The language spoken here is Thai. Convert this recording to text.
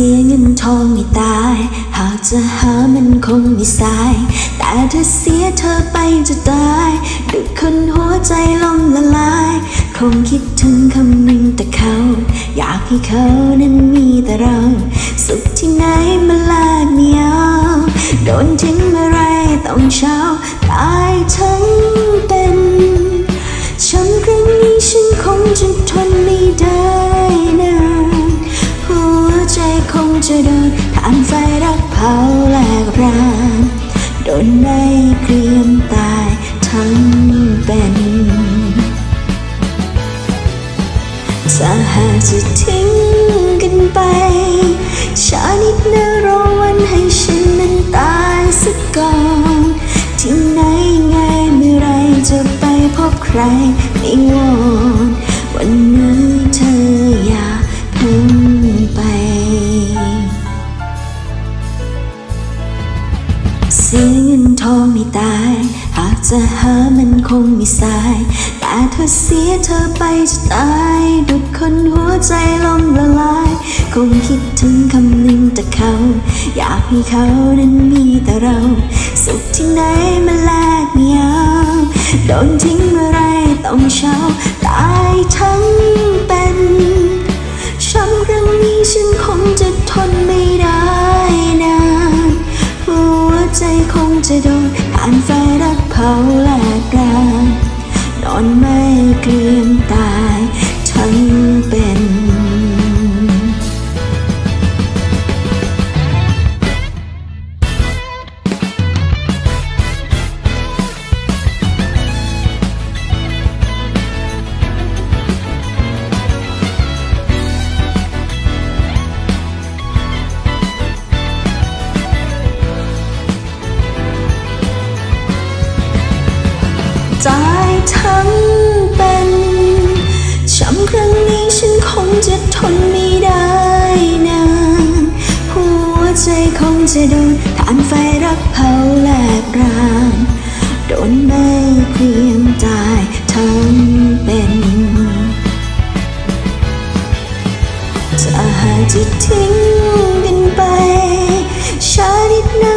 สียเงินทองไม่ตาย หากจะหามันคงไม่สาย แต่ถ้าเสียเธอไปจะตายดุดคนหัวใจลมละลาย คงคิดถึงคำหนึ่งแต่เขา อยากให้เขานั้นมีแต่เรา สุขที่ไหนมาลากไม่เอาโดนทิ้งเมื่อไรต้องเช้าตายทั้งเป็นช้ำครั้งนี้ฉันคงจะทน คงจะโดนทานไฟรักเผาแหลกรานโดนได้เกรียมตายทั้งเป็นถ้าหากจะทิ้งกันไปชานิดนะรอวันให้ฉันนั้นตายสักก่อนที่ไหนไงเมื่อไรจะไปพบใครไม่วอนวันนี้ เสียเงินทองไม่ตาย หากจะหามันคงไม่สาย แต่ถ้าเสียเธอไปจะตาย ดุดคนหัวใจลมละลาย คงคิดถึงคำหนึ่งแต่เขา อยากให้เขานั้นมีแต่เรา สุขที่ไหนมาแลกไม่เอาโดนทิ้งเมื่อไรต้องเช้าตายทั้ง งจะโดนทานไฟรักเผาแหลกรานนอนไม่เกลียมตายทั้งเป็น ตาทั้งเป็นช้ำครั้งนี้ฉันคงจะทนไม่ได้นานหัวใจคงจะโดนฐานไฟรักเผาแหลกรางโดนไม่เพียงตาทั้งเป็นจะหาจะทิ้งกันไปชาดิดน